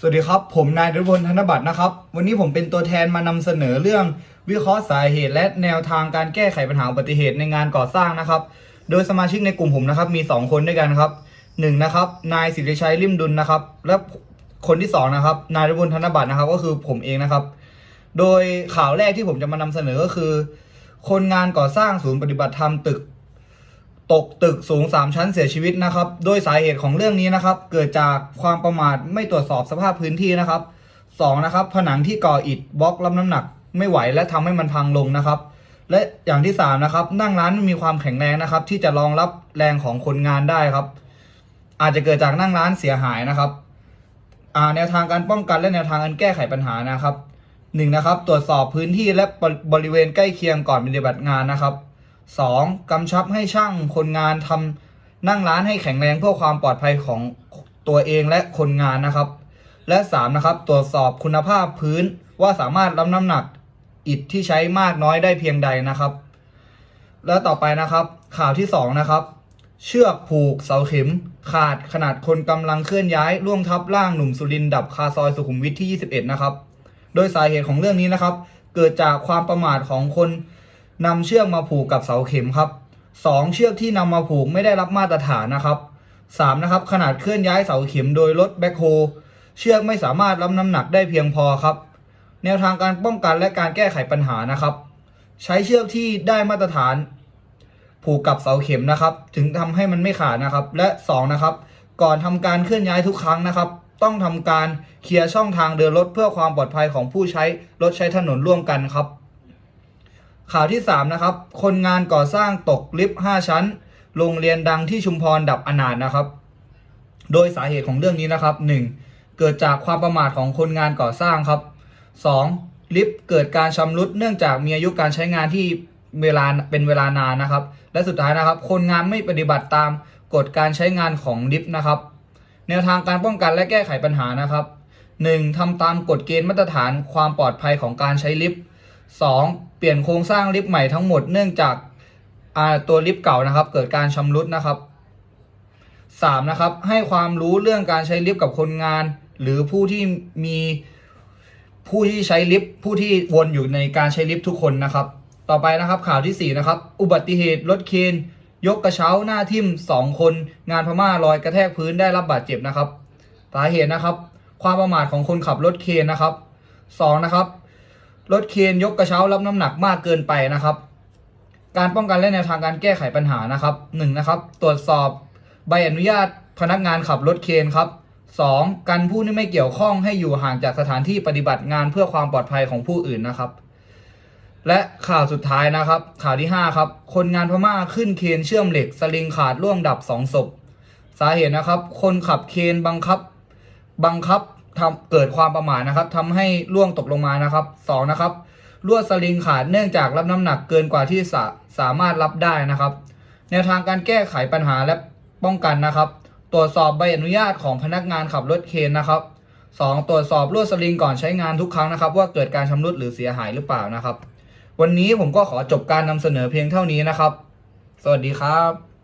สวัสดีครับ ผมนายดลพลธนบัตรนะครับ วันนี้ผมเป็นตัวแทนมานำเสนอเรื่องวิเคราะห์สาเหตุ และแนวทางการแก้ไขปัญหาอุบัติเหตุในงานก่อสร้างนะครับ โดยสมาชิกในกลุ่มผมนะครับมี 2 คนด้วยกันครับหนึ่งนะครับนายสิริชัยริมดุลนะครับ และคนที่สองนะครับนายดลพลธนบัตรนะครับก็คือผมเองนะครับ โดยข่าวแรกที่ผมจะมานำเสนอก็คือ คนงานก่อสร้างศูนย์ปฏิบัติธรรมตึก ตกตึกสูง 3 ชั้นเสียชีวิตนะครับ โดยสาเหตุของเรื่องนี้นะครับ เกิดจากความประมาทไม่ตรวจสอบสภาพพื้นที่นะครับ 2. นะครับ ผนังที่ก่ออิฐบล็อกรับน้ำหนักไม่ไหวและทำให้มันพังลงนะครับ และอย่างที่ 3 นะครับ นั่งร้านมีความแข็งแรงนะครับ ที่จะรองรับแรงของคนงานได้ครับ อาจจะเกิดจากนั่งร้านเสียหายนะครับแนวทางการป้องกันและแนวทางการแก้ไขปัญหานะครับหนึ่งนะครับ ตรวจสอบพื้นที่และบริเวณใกล้เคียงก่อนปฏิบัติงานนะครับ 2. กำชับให้ช่างคนงานทำนั่งร้านให้แข็งแรงเพื่อความปลอดภัยของตัวเองและคนงานนะครับ และ 3. นะครับ ตรวจสอบคุณภาพพื้นว่าสามารถรับน้ำหนักอิฐที่ใช้มากน้อยได้เพียงใดนะครับ แล้วต่อไปนะครับ ข่าวที่ 2 นะครับ เชือกผูกเสาเข็ม ขาดขนาดคนกำลังเคลื่อนย้ายล่วงทับร่างหนุ่มสุรินดับคาซอยสุขุมวิทที่ 21 นะครับ โดยสาเหตุของเรื่องนี้นะครับ เกิดจากความประมาทของคน นำเชือกมาผูกกับเสาเข็มครับ 2. เชือกที่นำมาผูกไม่ได้รับมาตรฐานนะครับ 3. นะครับขนาดเคลื่อนย้ายเสาเข็มโดยรถแบ็คโฮเชือกไม่สามารถรับน้ำหนักได้เพียงพอครับ แนวทางการป้องกันและการแก้ไขปัญหานะครับ ใช้เชือกที่ได้มาตรฐาน ผูกกับเสาเข็มนะครับ ถึงทำให้มันไม่ขาดนะครับ และ2นะครับก่อนทำการเคลื่อนย้ายทุกครั้งนะครับ ต้องทำการเคลียร์ช่องทางเดินรถเพื่อความปลอดภัยของผู้ใช้รถใช้ถนนร่วมกันครับ ข่าวที่ 3 นะครับ คนงานก่อสร้างตกลิฟต์5ชั้น โรงเรียนดังที่ชุมพรดับอนาถนะครับ โดยสาเหตุของเรื่องนี้นะครับ 1. เกิดจากความประมาทของคนงานก่อสร้างครับ 2. ลิฟต์เกิดการชำรุดเนื่องจากมีอายุการใช้งานที่เวลาเป็นเวลานานนะครับ และสุดท้ายนะครับ คนงานไม่ปฏิบัติตามกฎการใช้งานของลิฟต์นะครับ แนวทางการป้องกันและแก้ไขปัญหานะครับ 1. ทำตามกฎเกณฑ์มาตรฐานความปลอดภัยของการใช้ลิฟต์ 2. เปลี่ยนโครงสร้างลิฟต์ใหม่ทั้งหมดเนื่องจากาตัวลิฟต์เก่านะครับ เกิดการชำรุดนะครับ 3. นะครับ ให้ความรู้เรื่องการใช้ลิฟต์กับคนงาน หรือผู้ที่มีผู้ที่ใช้ลิฟต์ผู้ที่วนอยู่ในการใช้ลิฟต์ทุกคนนะครับ ต่อไปนะครับข่าวที่ 4 นะครับ อุบัติเหตุรถเคนยกกระเช้าหน้าทิ่ม 2 คน งานพม่าลอยกระแทกพื้นได้รับบาดเจ็บนะครับสาเหตุนะครับ ความประมาทของคนขับรถเคนนะครับ 2. นะครับ รถเคนยกกระเช้ารับน้ำหนักมากเกินไปนะครับ การป้องกันและแนวทางการแก้ไขปัญหานะครับ 1. นะครับ ตรวจสอบใบอนุญาตพนักงานขับรถเคนครับ 2. กันผู้ที่ไม่เกี่ยวข้องให้อยู่ห่างจากสถานที่ปฏิบัติงานเพื่อความปลอดภัยของผู้อื่นนะครับ และข่าวสุดท้ายนะครับ ข่าวที่ 5 ครับ คนงานพม่าขึ้นเคนเชื่อมเหล็กสลิงขาดร่วงดับ 2 ศพ สาเหตุนะครับ คนขับเคนบังคับ บังคับ ทำเกิดความประมาทนะครับทำให้ร่วงตกลงมานะครับสองนะครับลวดสลิงขาดเนื่องจากรับน้ำหนักเกินกว่าที่สาสามารถรับได้นะครับ แนวทางการแก้ไขปัญหาและป้องกันนะครับ ตรวจสอบใบอนุญาตของพนักงานขับรถเคนนะครับสองตรวจสอบลวดสลิงก่อนใช้งานทุกครั้งนะครับ ว่าเกิดการชำรุดหรือเสียหายหรือเปล่านะครับ วันนี้ผมก็ขอจบการนำเสนอเพียงเท่านี้นะครับ สวัสดีครับ